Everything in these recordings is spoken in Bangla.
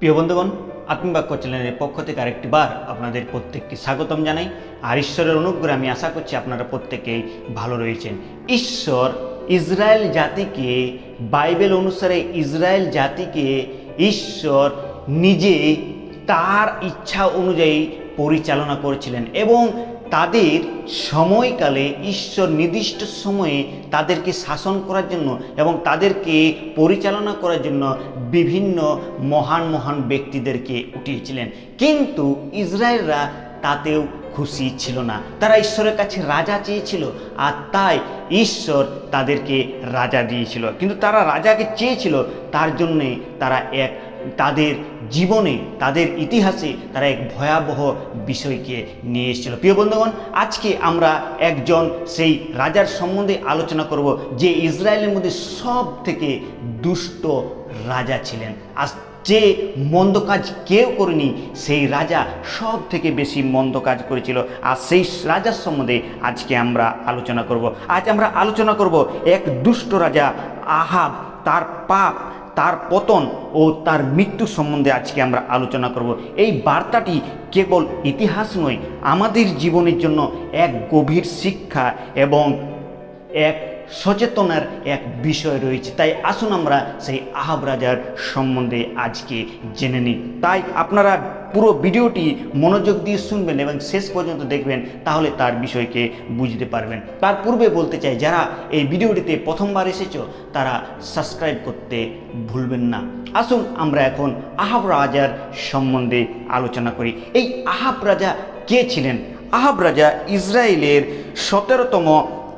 প্রিয় বন্ধুগণ আত্মবাক্য চ্যানেলের পক্ষ থেকে আরেকটি বার আপনাদের প্রত্যেককে স্বাগতম জানাই। আর ঈশ্বরের অনুগ্রহে আমি আশা করছি আপনারা প্রত্যেকেই ভালো রয়েছেন। ঈশ্বর ইসরায়েল জাতিকে, বাইবেল অনুসারে ইসরায়েল জাতিকে ঈশ্বর নিজে তার ইচ্ছা অনুযায়ী পরিচালনা করেছিলেন এবং তাদের সময়কালে ঈশ্বর নির্দিষ্ট সময়ে তাদেরকে শাসন করার জন্য এবং তাদেরকে পরিচালনা করার জন্য বিভিন্ন মহান মহান ব্যক্তিদেরকে উঠিয়েছিলেন। কিন্তু ইসরায়েলরা তাতেও খুশি ছিল না। তারা ঈশ্বরের কাছে রাজা চেয়েছিল আর তাই ঈশ্বর তাদেরকে রাজা দিয়েছিল। কিন্তু তারা রাজাকে চেয়েছিল, তার জন্যে তারা এক তাদের জীবনে, তাদের ইতিহাসে তারা এক ভয়াবহ বিষয়কে নিয়ে এসেছিল। প্রিয় বন্ধুগণ, আজকে আমরা একজন সেই রাজার সম্বন্ধে আলোচনা করব যে ইসরায়েলের মধ্যে সব থেকে দুষ্ট রাজা ছিলেন। আজ যে মন্দ কাজ কেউ করেনি, সেই রাজা সব থেকে বেশি মন্দ কাজ করেছিল। আর সেই রাজার সম্বন্ধে আজকে আমরা আলোচনা করব। আজ আমরা আলোচনা করব এক দুষ্ট রাজা, আহাব, তার পাপ তার পতন ও তার মৃত্যু সম্বন্ধে আজকে আমরা আলোচনা করব। এই বার্তাটি কেবল ইতিহাস নয়, আমাদের জীবনের জন্য এক গভীর শিক্ষা এবং এক সচেতনার এক বিষয় রয়েছে। তাই আসুন আমরা সেই আহাব রাজার সম্বন্ধে আজকে জেনে নিই। তাই আপনারা পুরো ভিডিওটি মনোযোগ দিয়ে শুনবেন এবং শেষ পর্যন্ত দেখবেন, তাহলে তার বিষয়কে বুঝতে পারবেন। তার পূর্বে বলতে চাই, যারা এই ভিডিওটিতে প্রথমবার এসেছ, তারা সাবস্ক্রাইব করতে ভুলবেন না। আসুন আমরা এখন আহাব রাজার সম্বন্ধে আলোচনা করি। এই আহাব রাজা কে ছিলেন? আহাব রাজা ইসরায়েলের সতেরোতম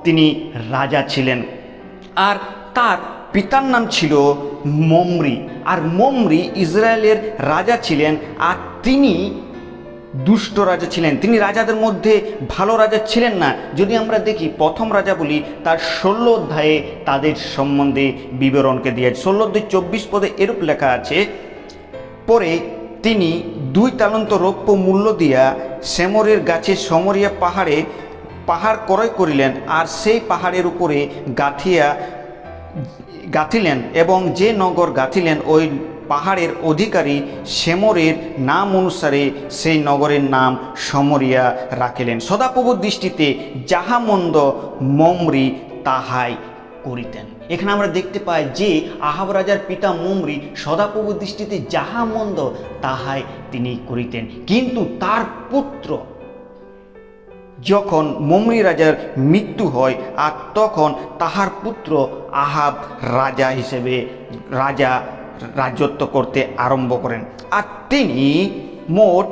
তিনি রাজা ছিলেন। আর তার পিতার নাম ছিল মমরি। আর মমরি ইসরায়েলের রাজা ছিলেন, আর তিনি দুষ্ট রাজা ছিলেন। তিনি রাজাদের মধ্যে ভালো রাজা ছিলেন না। যদি আমরা দেখি, প্রথম রাজা বলি, তার ষোলো অধ্যায়ে তাদের সম্বন্ধে বিবরণকে দিয়েছে। ষোলো অধ্যায় চব্বিশ পদে এরূপ লেখা আছে, পরে তিনি দুই তালন্ত রৌপ্য মূল্য দিয়া শ্যামরের গাছে সমরিয়া পাহাড়ে পাহাড় ক্রয় করিলেন আর সেই পাহাড়ের উপরে গাঁথিয়া গাঁথিলেন এবং যে নগর গাঁথিলেন, ওই পাহাড়ের অধিকারী সেমরের নাম অনুসারে সেই নগরের নাম সমরিয়া রাখিলেন। সদাপ্রভুর দৃষ্টিতে যাহা মন্দ মমরি তাহাই করিতেন। এখানে আমরা দেখতে পাই যে আহাব রাজার পিতা মমরি সদাপ্রভুর দৃষ্টিতে যাহা মন্দ তাহাই তিনি করিতেন। কিন্তু তার পুত্র যখন মমরি রাজার মৃত্যু হয়, আর তখন তাহার পুত্র আহাব রাজা হিসেবে রাজা রাজত্ব করতে আরম্ভ করেন। আর তিনি মোট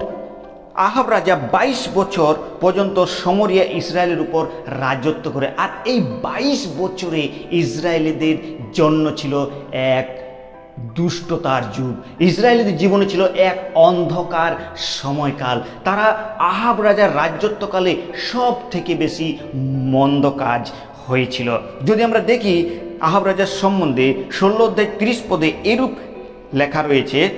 আহাব রাজা বাইশ বছর পর্যন্ত সমরিয়া ইসরায়েলের উপর রাজত্ব করে। আর এই বাইশ বছরে ইসরায়েলিদের জন্য ছিল এক দুষ্টতার যুগ। ইসরায়েলিদের জীবনে ছিল এক অন্ধকার সময়কাল। তারা আহাব রাজার রাজত্বকালে সব থেকে বেশি মন্দ কাজ হয়েছিল। যদি আমরা দেখি, আহাব রাজার সম্বন্ধে ষোলো অধ্যায় তিরিশ পদে এরূপ লেখা রয়েছে,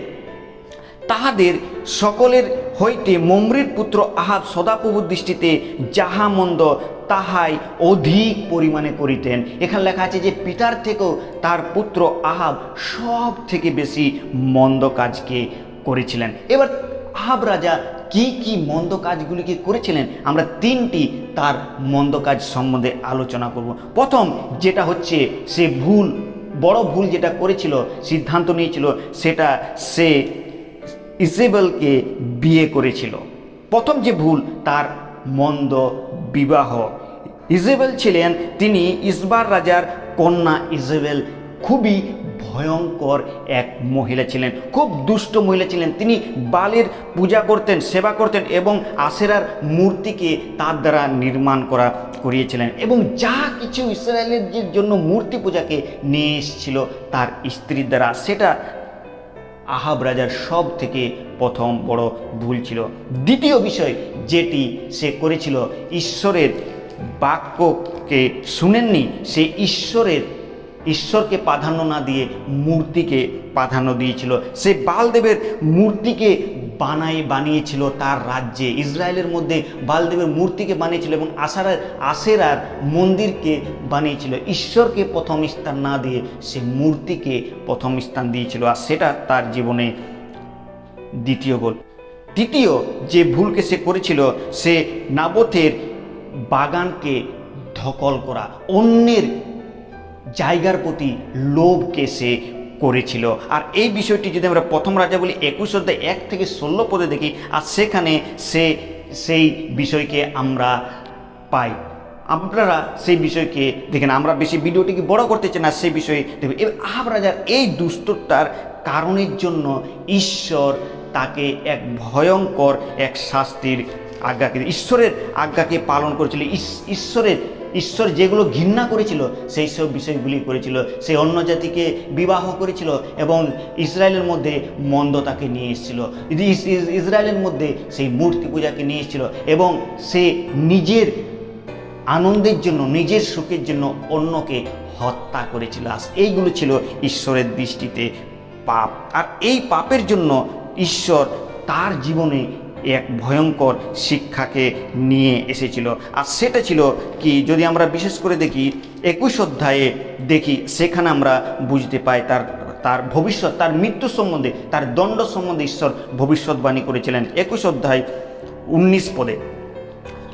তাহাদের সকলের হইতে মমরির পুত্র আহাব সদাপ্রভুর দৃষ্টিতে যাহা মন্দ তাহাই অধিক পরিমাণে করিতেন। এখানে লেখা আছে যে পিতার থেকেও তার পুত্র আহাব সব থেকে বেশি মন্দ কাজকে করেছিলেন। এবার আহাব রাজা কি কি মন্দ কাজগুলিকে করেছিলেন আমরা তিনটি তার মন্দ কাজ সম্বন্ধে আলোচনা করব। প্রথম যেটা হচ্ছে সে ভুল, বড় ভুল যেটা করেছিল, সিদ্ধান্ত নিয়েছিল, সেটা সে ইসেবেলকে বিয়ে করেছিল। প্রথম যে ভুল, তার মন্দ বিবাহ। ইজেবেল ছিলেন, তিনি ইসবার রাজার কন্যা ইজেবেল খুবই ভয়ঙ্কর এক মহিলা ছিলেন, খুব দুষ্ট মহিলা ছিলেন। তিনি বালের পূজা করতেন, সেবা করতেন এবং আশেরার মূর্তিকে তার দ্বারা নির্মাণ করা, করিয়েছিলেন এবং যা কিছু ইসরায়েলের জন্য মূর্তি পূজাকে নিয়ে এসেছিল তার স্ত্রীর দ্বারা, সেটা আহাব রাজার সব থেকে প্রথম বড় ভুল ছিল। দ্বিতীয় বিষয় যেটি সে করেছিল, ঈশ্বরের বাক্যকে শুনেননি, সে ঈশ্বরের, ঈশ্বরকে প্রাধান্য না দিয়ে মূর্তিকে প্রাধান্য দিয়েছিল। সে বালদেবের মূর্তিকে বানাই বানিয়েছিল তার রাজ্যে। ইসরায়েলের মধ্যে বালদেবের মূর্তিকে বানিয়েছিল এবং আসারার, আশেরার মন্দিরকে বানিয়েছিল। ঈশ্বরকে প্রথম স্থান না দিয়ে সে মূর্তিকে প্রথম স্থান দিয়েছিল। আর সেটা তার জীবনে দ্বিতীয় গোল। তৃতীয় যে ভুলকে সে করেছিল, সে নাবথের বাগানকে ধকল করা। অন্যের জায়গার প্রতি লোভকে সে করেছিল। আর এই বিষয়টি যদি আমরা প্রথম রাজা বলি, একুশ অধ্যায় এক থেকে ষোলো পদে দেখি, আর সেখানে সে, সেই বিষয়কে আমরা পাই। আপনারা সেই বিষয়কে দেখেন, আমরা বেশি ভিডিওটিকে বড় করতে চাই না, সেই বিষয়ে দেখবেন এবার আহাব রাজার এই দুষ্টতার কারণের জন্য ঈশ্বর তাকে এক ভয়ঙ্কর এক শাস্তির আজ্ঞাকে, ঈশ্বরের আজ্ঞাকে পালন করেছিল। ঈশ্বরের ঈশ্বর যেগুলো ঘৃণা করেছিল, সেই সব বিষয়গুলি করেছিল, সে অন্য জাতিকে বিবাহ করেছিল এবং ইসরায়েলের মধ্যে মন্দতাকে নিয়ে এসেছিল। ইস- ইস- ইসরায়েলের মধ্যে সেই মূর্তি পূজাকে নিয়ে এসেছিল এবং সে নিজের আনন্দের জন্য, নিজের সুখের জন্য অন্যকে হত্যা করেছিল। এইগুলো ছিল ঈশ্বরের দৃষ্টিতে পাপ। আর এই পাপের জন্য ঈশ্বর তার জীবনে এক ভয়ঙ্কর শিক্ষাকে নিয়ে এসেছিল। আর সেটা ছিল কি, যদি আমরা বিশেষ করে দেখি, একুশ অধ্যায়ে দেখি, সেখানে আমরা বুঝতে পাই তার তার ভবিষ্যৎ, তার মৃত্যু সম্বন্ধে, তার দণ্ড সম্বন্ধে ঈশ্বর ভবিষ্যৎবাণী করেছিলেন। একুশ অধ্যায় উনিশ পদে।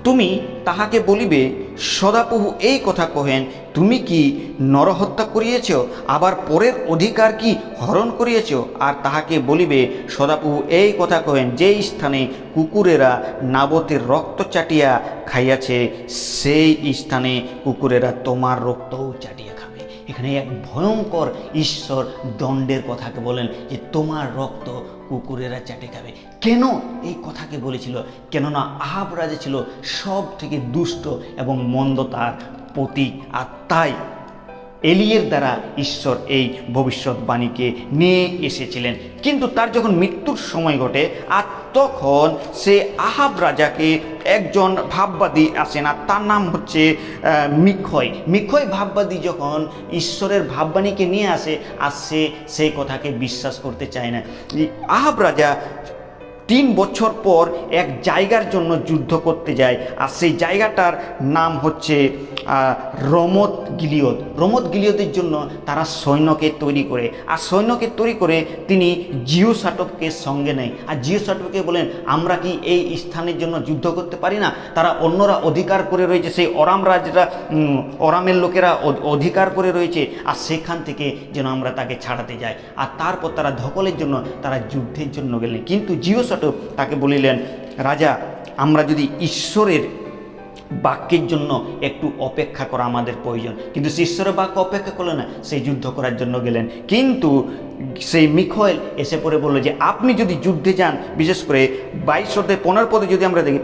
তুমি তাহাকে বলিবে, সদাপ্রভু এই কথা কহেন, তুমি কি নরহত্যা করিয়েছ? আবার পরের অধিকার কি হরণ করিয়েছ? আর তাহাকে বলিবে, সদাপ্রভু এই কথা কহেন, যেই স্থানে কুকুরেরা নাবতের রক্ত চাটিয়া খাইয়াছে, সেই স্থানে কুকুরেরা তোমার রক্তও চাটিয়া খাবে। এখানে এক ভয়ঙ্কর ঈশ্বর দণ্ডের কথাকে বলেন যে তোমার রক্ত কুকুরেরা চেটে খাবে। কেন এই কথাকে বলেছিল? কেননা আহাব রাজা ছিল সব থেকে দুষ্ট এবং মন্দতার প্রতীক আর তাই এলিয়ের দ্বারা ঈশ্বর এই ভবিষ্যৎবাণীকে নিয়ে এসেছিলেন। কিন্তু তার যখন মৃত্যুর সময় ঘটে, আর তখন সে আহাব রাজাকে একজন ভাববাদী আসেন আর তার নাম হচ্ছে মিক্ষয় মিক্ষয় ভাববাদী যখন ঈশ্বরের ভাববাণীকে নিয়ে আসে, আর সে সেই কথাকে বিশ্বাস করতে চায় না। আহাব রাজা তিন বছর পর এক জায়গার জন্য যুদ্ধ করতে যায়। আর সেই জায়গাটার নাম হচ্ছে রমত গিলিয়ত রমত গিলিয়তের জন্য তারা সৈন্যকে তৈরি করে। আর সৈন্যকে তৈরি করে তিনি জিও সাটককে সঙ্গে নেয়। আর জিও সাটককে বলেন, আমরা কি এই স্থানের জন্য যুদ্ধ করতে পারি না? তারা অন্যরা অধিকার করে রয়েছে। সেই অরাম রাজরা অরামের লোকেরা অধিকার করে রয়েছে। আর সেখান থেকে যেন আমরা তাকে ছাড়াতে যাই। আর তারপর তারা ধকলের জন্য তারা যুদ্ধের জন্য গেলেন। কিন্তু জিও সাটক তাকে বলিলেন, রাজা, আমরা যদি ঈশ্বরের বাক্যের জন্য একটু অপেক্ষা করা আমাদের প্রয়োজন। কিন্তু ঈশ্বরের বাক্য অপেক্ষা করল না সেই যুদ্ধ করার জন্য গেলেন। কিন্তু সেই মিখয়েল এসে পড়ে বলল যে, আপনি যদি যুদ্ধে যান, বিশেষ করে বাইশ অধ্যায় পনেরো পদে যদি আমরা দেখি,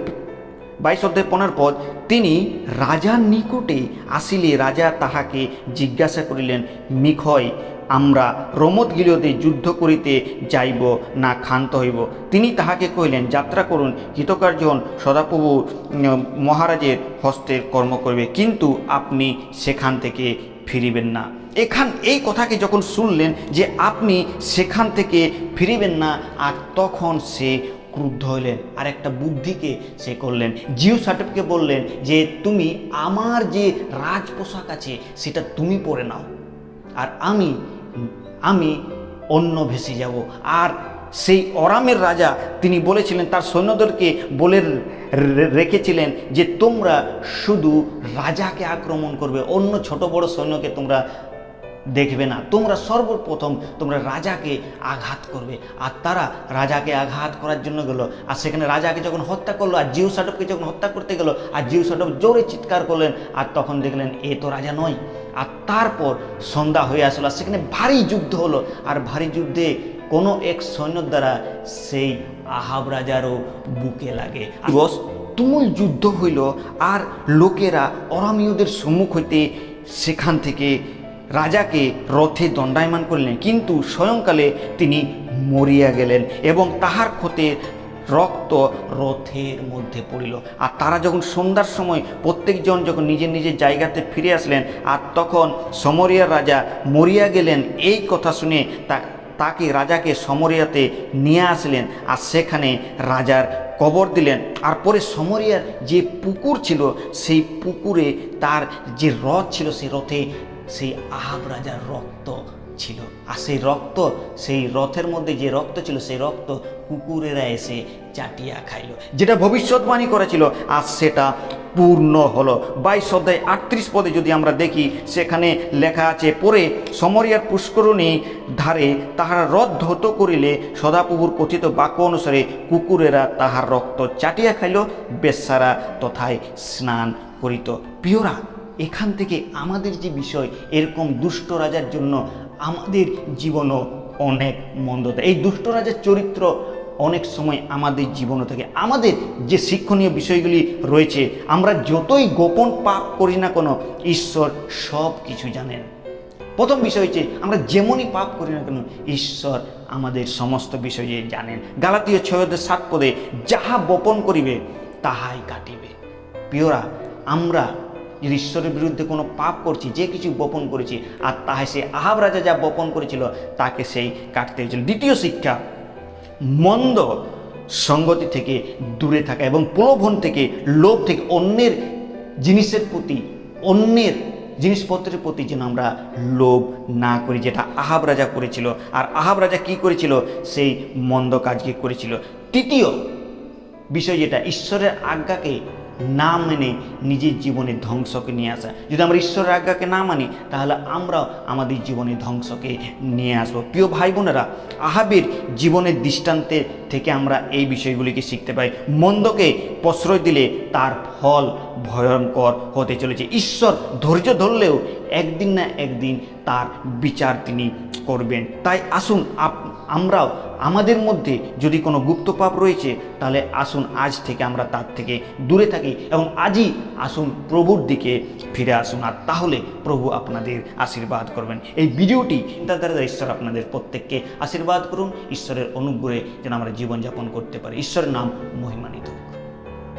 বাইশ অধ্যায় পনেরো পদ, তিনি রাজার নিকটে আসিলে রাজা তাহাকে জিজ্ঞাসা করিলেন মিখয় আমরা রমত যুদ্ধ করিতে যাইব, না ক্ষান্ত হইব। তিনি তাহাকে কহিলেন, যাত্রা করুন কৃতকার্য হন সদাপ্রভু মহারাজের হস্তের কর্ম করবে। কিন্তু আপনি সেখান থেকে ফিরিবেন না। এখান, এই কথাকে যখন শুনলেন যে আপনি সেখান থেকে ফিরিবেন না, আর তখন সে ক্রুদ্ধ হইলেন। আর একটা বুদ্ধিকে সে করলেন। জিও সাটেপকে বললেন যে, তুমি আমার যে রাজ পোশাক আছে, সেটা তুমি পরে নাও। আর আমি আমি অন্য ভেসে যাব। আর সেই অরামের রাজা, তিনি বলেছিলেন, তার সৈন্যদেরকে বলে রেখেছিলেন যে তোমরা শুধু রাজাকে আক্রমণ করবে, অন্য ছোট বড় সৈন্যকে তোমরা দেখবে না। তোমরা সর্বপ্রথম তোমরা রাজাকে আঘাত করবে। আর তারা রাজাকে আঘাত করার জন্য গেল। আর সেখানে রাজাকে যখন হত্যা করল, আর জিউ সাটপকে যখন হত্যা করতে গেল, আর জিউ সাটপ জোরে চিৎকার করলেন, আর তখন দেখলেন, এ তো রাজা নয়। আর তারপর সন্ধ্যা হয়ে আসলো আর সেখানে ভারী যুদ্ধ হলো। আর ভারী যুদ্ধে কোনো এক সৈন্যর দ্বারা সেই আহাব রাজারও বুকে লাগে। দিবস তুমুল যুদ্ধ হইল আর লোকেরা অরামীয়দের সম্মুখ হইতে সেখান থেকে রাজাকে রথে দণ্ডায়মান করলেন। কিন্তু স্বয়ংকালে তিনি মরিয়া গেলেন এবং তাহার ক্ষতে রক্ত রথের মধ্যে পড়িল। আর তারা যখন সন্ধ্যার সময় প্রত্যেকজন যখন নিজের নিজের জায়গাতে ফিরে আসলেন, আর তখন সমরিয়ার রাজা মরিয়া গেলেন, এই কথা শুনে তা, তাকে রাজাকে সমরিয়াতে নিয়ে আসলেন, আর সেখানে রাজার কবর দিলেন। আর পরে সমরিয়ার যে পুকুর ছিল, সেই পুকুরে তার যে রথ ছিল, সেই রথে সেই আহাব রাজার রক্ত ছিল। আর সেই রক্ত, সেই রথের মধ্যে যে রক্ত ছিল, সেই রক্ত কুকুরেরা এসে চাটিয়া খাইল। যেটা ভবিষ্যৎবাণী করেছিল আর সেটা পূর্ণ হলো। বাইশ অধ্যায় আটত্রিশ পদে যদি আমরা দেখি, সেখানে লেখা আছে, পরে সমরিয়ার পুষ্করণী ধারে তাহারা রথ ধৌত করিলে সদাপ্রভুর কথিত বাক্য অনুসারে কুকুরেরা তাহার রক্ত চাটিয়া খাইল, বেশ্যারা তথায় স্নান করিত। প্রিয়রা, এখান থেকে আমাদের যে বিষয়, এরকম দুষ্ট রাজার জন্য আমাদের জীবনও অনেক মন্দতা এই দুষ্ট রাজার চরিত্র অনেক সময় আমাদের জীবনও থেকে, আমাদের যে শিক্ষণীয় বিষয়গুলি রয়েছে, আমরা যতই গোপন পাপ করি না কোনো, ঈশ্বর সব কিছু জানেন। প্রথম বিষয় হচ্ছে, আমরা যেমনই পাপ করি না কেন, ঈশ্বর আমাদের সমস্ত বিষয়ে জানেন। গালাতীয় ছয়দের সাত পদে, যাহা বপন করিবে, তাহাই কাটিবে। প্রিয়রা, আমরা ঈশ্বরের বিরুদ্ধে কোনো পাপ করছি, যে কিছু বপন করেছি, আর তাহাই সে আহাব রাজা যা বপন করেছিল, তাকে সেই কাটতে হয়েছিল। দ্বিতীয় শিক্ষা, মন্দ সঙ্গতি থেকে দূরে থাকা এবং প্রলোভন থেকে, লোভ থেকে অন্যের জিনিসের প্রতি, অন্যের জিনিসপত্রের প্রতি যেন আমরা লোভ না করি, যেটা আহাব রাজা করেছিল। আর আহাব রাজা কি করেছিল? সেই মন্দ কাজকে করেছিল। তৃতীয় বিষয় যেটা, ঈশ্বরের আজ্ঞাকে না মেনে নিজের জীবনে ধ্বংসকে নিয়ে আসা। যদি আমরা ঈশ্বরের আজ্ঞাকে না মানি, তাহলে আমরাও আমাদের জীবনে ধ্বংসকে নিয়ে আসব। প্রিয় ভাই বোনেরা আহাবের জীবনের দৃষ্টান্তের থেকে আমরা এই বিষয়গুলিকে শিখতে পাই। মন্দকে প্রশ্রয় দিলে তার ফল ভয়ঙ্কর হতে চলেছে। ঈশ্বর ধৈর্য ধরলেও একদিন না একদিন তার বিচার তিনি করবেন। তাই আসুন, আপ আমরাও আমাদের মধ্যে যদি কোনো গুপ্ত পাপ রয়েছে, তাহলে আসুন আজ থেকে আমরা তার থেকে দূরে থাকি এবং আজই আসুন প্রভুর দিকে ফিরে আসুন। আর তাহলে প্রভু আপনাদের আশীর্বাদ করবেন। এই ভিডিওটি চিন্তাধারা ঈশ্বর আপনাদের প্রত্যেককে আশীর্বাদ করুন। ঈশ্বরের অনুগ্রহে যেন আমরা জীবনযাপন করতে পারি। ঈশ্বরের নাম মহিমা